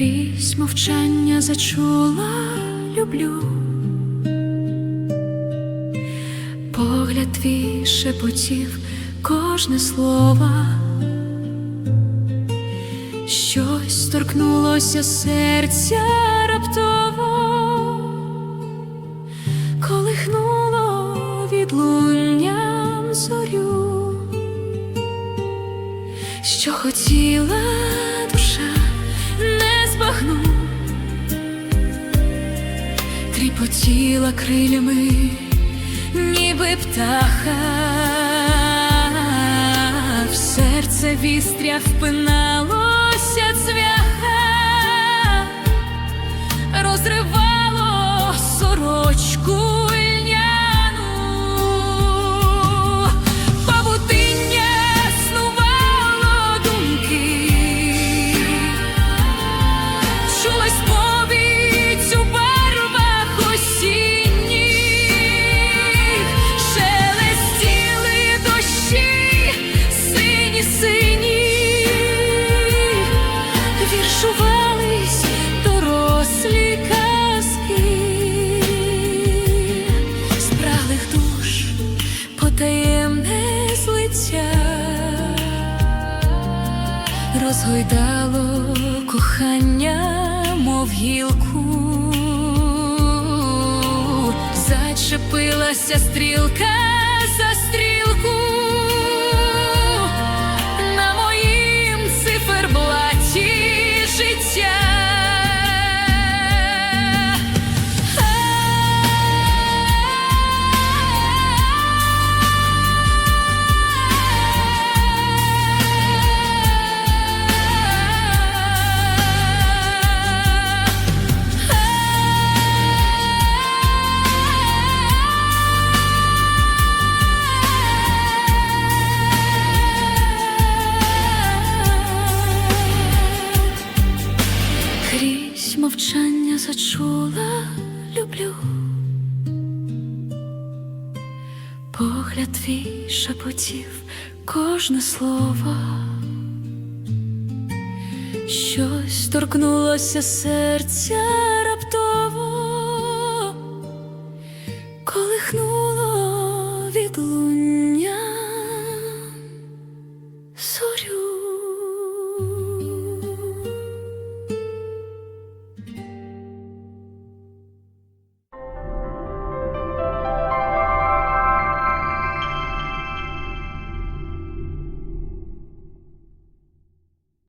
Крізь мовчання зачула, люблю. Погляд твій шепотів кожне слово, щось торкнулося серця раптово, колихнуло відлунням зорю, що хотіла тріпотіла крилями ніби птаха, в серце вістря впиналося цвяха, потаємне злиття розгойдало кохання, мов гілку, зачепилася стрілка за стрілку мовчання зачула, люблю, погляд твій шепотів кожне слово, щось торкнулося серця раптово, колихнуло від луння. Зорю.